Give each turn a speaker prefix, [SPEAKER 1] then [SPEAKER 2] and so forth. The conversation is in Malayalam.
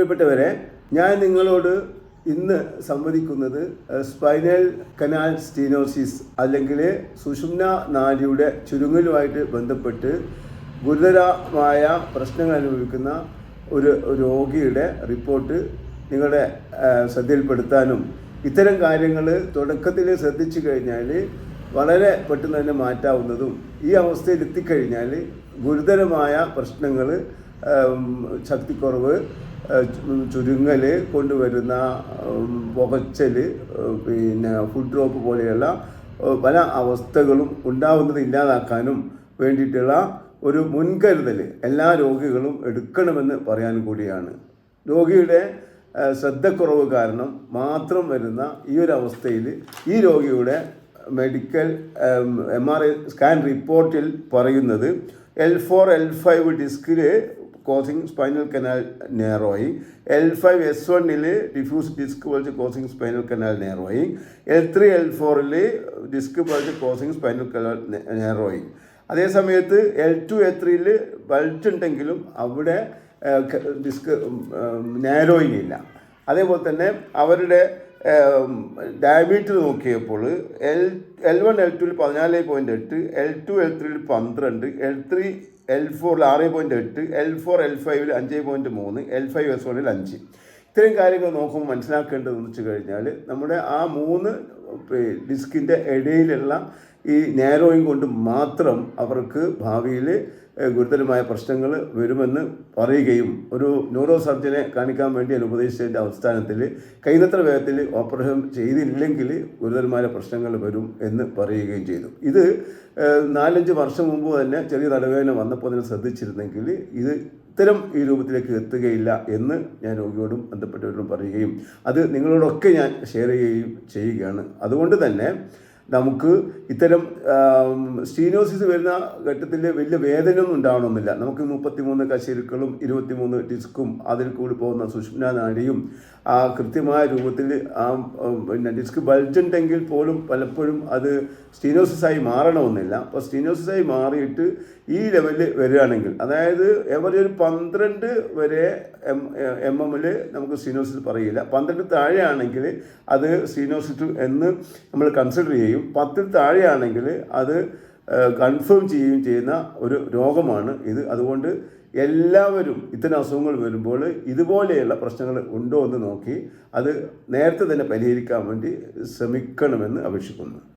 [SPEAKER 1] പ്രിയപ്പെട്ടവരെ ഞാൻ നിങ്ങളോട് ഇന്ന് സംവദിക്കുന്നത് സ്പൈനൽ കനാൽ സ്റ്റീനോസിസ് അല്ലെങ്കിൽ സുഷുമ്ന നാഡിയുടെ ചുരുങ്ങലുമായിട്ട് ബന്ധപ്പെട്ട് ഗുരുതരമായ പ്രശ്നങ്ങൾ അനുഭവിക്കുന്ന ഒരു രോഗിയുടെ റിപ്പോർട്ട് നിങ്ങളുടെ ശ്രദ്ധയിൽപ്പെടുത്താനും ഇത്തരം കാര്യങ്ങൾ തുടക്കത്തിൽ ശ്രദ്ധിച്ചു കഴിഞ്ഞാൽ വളരെ പെട്ടെന്ന് തന്നെ മാറ്റാവുന്നതും ഈ അവസ്ഥയിൽ എത്തിക്കഴിഞ്ഞാൽ ഗുരുതരമായ പ്രശ്നങ്ങൾ ശക്തിക്കുറവ് ചുരുങ്ങൽ കൊണ്ടുവരുന്ന പുകച്ചൽ പിന്നെ ഫുഡ് ഡ്രോപ്പ് പോലെയുള്ള പല അവസ്ഥകളും ഉണ്ടാവുന്നത് ഇല്ലാതാക്കാനും വേണ്ടിയിട്ടുള്ള ഒരു മുൻകരുതൽ എല്ലാ രോഗികളും എടുക്കണമെന്ന് പറയാൻ കൂടിയാണ്. രോഗിയുടെ ശ്രദ്ധക്കുറവ് കാരണം മാത്രം വരുന്ന ഈ ഒരു അവസ്ഥയിൽ ഈ രോഗിയുടെ medical M R I scan റിപ്പോർട്ടിൽ പറയുന്നത് എൽ ഫോർ എൽ ഫൈവ് ഡിസ്കിൽ causing spinal canal narrowing L five S വണ്ണിൽ diffuse disc bulge causing spinal canal narrowing L three L ഫോറിൽ disc bulge causing spinal canal narrowing അതേ സമയത്ത് എൽ ടു എൽ ത്രീയിൽ ബൾട്ട് ഉണ്ടെങ്കിലും അവിടെ ഡിസ്ക് നെയറോയിങ് ഇല്ല അതേപോലെ തന്നെ അവരുടെ ഡയബീറ്റിൽ നോക്കിയപ്പോൾ എൽ എൽ വൺ എൽ ടുവിൽ പതിനാല് പോയിന്റ് എട്ട് എൽ ടു എൽ ത്രീയിൽ പന്ത്രണ്ട് എൽ ത്രീ എൽ ഫോറിൽ ആറ് പോയിന്റ് എട്ട് എൽ ഫോർ എൽ ഫൈവിൽ അഞ്ച് പോയിന്റ് മൂന്ന് എൽ ഫൈവ് എസ് വണ്ണിൽ അഞ്ച്. ഇത്രയും കാര്യങ്ങൾ നോക്കുമ്പോൾ മനസ്സിലാക്കേണ്ടതെന്ന് വെച്ച് കഴിഞ്ഞാൽ നമ്മുടെ ആ മൂന്ന് ഡിസ്കിന്റെ ഇടയിലുള്ള ഈ നാരോയിങ് കൊണ്ട് മാത്രം അവർക്ക് ഭാവിയിൽ ഗുരുതരമായ പ്രശ്നങ്ങൾ വരുമെന്ന് പറയുകയും ഒരു ന്യൂറോ സർജനെ കാണിക്കാൻ വേണ്ടി ഞാൻ ഉപദേശിച്ചതിന്റെ അവസ്ഥാനത്തിൽ കഴിഞ്ഞത്ര വേഗത്തിൽ ഓപ്പറേഷൻ ചെയ്തില്ലെങ്കിൽ ഗുരുതരമായ പ്രശ്നങ്ങൾ വരും എന്ന് പറയുകയും ചെയ്തു. ഇത് നാലഞ്ച് വർഷം മുമ്പ് തന്നെ ചെറിയ തലവേദന വന്നപ്പോൾ തന്നെ ശ്രദ്ധിച്ചിരുന്നെങ്കിൽ ഇത് ഇത്തരം ഈ രൂപത്തിലേക്ക് എത്തുകയില്ല എന്ന് ഞാൻ രോഗിയോടും ബന്ധപ്പെട്ടവരോടും പറയുകയും അത് നിങ്ങളോടൊക്കെ ഞാൻ ഷെയർ ചെയ്യുകയും ചെയ്യുകയാണ്. അതുകൊണ്ട് തന്നെ നമുക്ക് ഇത്തരം സ്റ്റീനോസിസ് വരുന്ന ഘട്ടത്തിൽ വലിയ വേദനയൊന്നും ഉണ്ടാവണമെന്നില്ല. നമുക്ക് മുപ്പത്തിമൂന്ന് കശേരുക്കളും ഇരുപത്തിമൂന്ന് ഡിസ്കും അതിൽ കൂടി പോകുന്ന സുഷ്മന നാഡിയും ആ കൃത്യമായ രൂപത്തിൽ ആ പിന്നെ ഡിസ്ക് ബൾജുണ്ടെങ്കിൽ പോലും പലപ്പോഴും അത് സ്റ്റീനോസിസായി മാറണമെന്നില്ല. അപ്പോൾ സ്റ്റീനോസിസായി മാറിയിട്ട് ഈ ലെവലിൽ വരികയാണെങ്കിൽ അതായത് എവറേജ് ഒരു പന്ത്രണ്ട് വരെ എം എം എമ്മിൽ നമുക്ക് സ്റ്റീനോസിസ് പറയില്ല. പന്ത്രണ്ട് താഴെയാണെങ്കിൽ അത് സ്റ്റീനോസിസ് എന്ന് നമ്മൾ കൺസിഡർ ചെയ്യും. പത്തിൽ താഴെയാണെങ്കിൽ അത് കൺഫേം ചെയ്യുകയും ചെയ്യുന്ന ഒരു രോഗമാണ് ഇത്. അതുകൊണ്ട് എല്ലാവരും ഇത്തരം അസുഖങ്ങൾ വരുമ്പോൾ ഇതുപോലെയുള്ള പ്രശ്നങ്ങൾ ഉണ്ടോ എന്ന് നോക്കി അത് നേരത്തെ തന്നെ പരിഹരിക്കാൻ വേണ്ടി ശ്രമിക്കണമെന്ന് അപേക്ഷിക്കുന്നു.